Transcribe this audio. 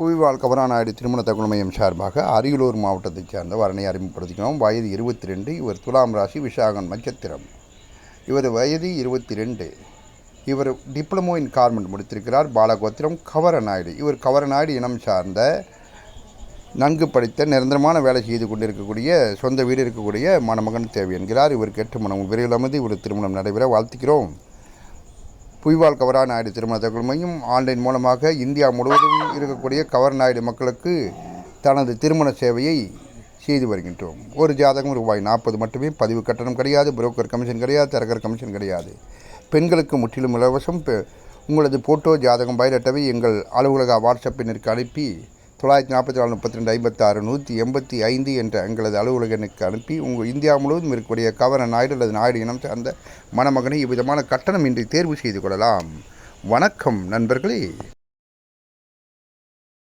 புவிவாழ் கவராநாயுடு திருமண தகவல் மையம் சார்பாக அரியலூர் மாவட்டத்தைச் சேர்ந்த வரனை அறிமுகப்படுத்திக்கிறோம். வயது இருபத்தி ரெண்டு இவர் துலாம் ராசி விசாகன் நட்சத்திரம். இவர் வயது இருபத்தி ரெண்டு இவர் டிப்ளமோ இன் கார்மெண்ட் முடித்திருக்கிறார். பாலகோத்திரம் கவரநாயுடு. இவர் கவரநாயுடு இனம் சார்ந்த நன்கு படித்த நிரந்தரமான வேலை செய்து கொண்டிருக்கக்கூடிய சொந்த வீடு இருக்கக்கூடிய மணமகன் தேவை என்கிறார். இவருக்கு எட்டு மனம் விரைவில் அமைந்து இவர் திருமணம் நடைபெற வாழ்த்துக்கிறோம். புய்வால் கவரா நாயுடு திருமண தகவல் மையம் ஆன்லைன் மூலமாக இந்தியா முழுவதும் இருக்கக்கூடிய கவர் நாயுடு மக்களுக்கு தனது திருமண சேவையை செய்து வருகின்றோம். ஒரு ஜாதகம் ரூபாய் நாற்பது மட்டுமே பதிவு கட்டணம் கிடையாது புரோக்கர் கமிஷன் கிடையாது தரகர் கமிஷன் கிடையாது. பெண்களுக்கு முற்றிலும் இலவசம். பெ- உங்களது போட்டோ ஜாதகம் பயிரட்டவை எங்கள் அலுவலக வாட்ஸ்அப்பினருக்கு அனுப்பி தொள்ளாயிரத்தி நாற்பத்தி நாலு முப்பத்தி ரெண்டு ஐம்பத்தாறு நூற்றி எண்பத்தி ஐந்து என்ற எங்களது அலுவலக எண்ணுக்கு அனுப்பி உங்கள் இந்தியா முழுவதும் இருக்கக்கூடிய கவர நாயுடு அல்லது நாயுடு இனம் சார்ந்த மணமகனை இவ்விதமான கட்டணமின்றி தேர்வு செய்து கொள்ளலாம். வணக்கம் நண்பர்களே.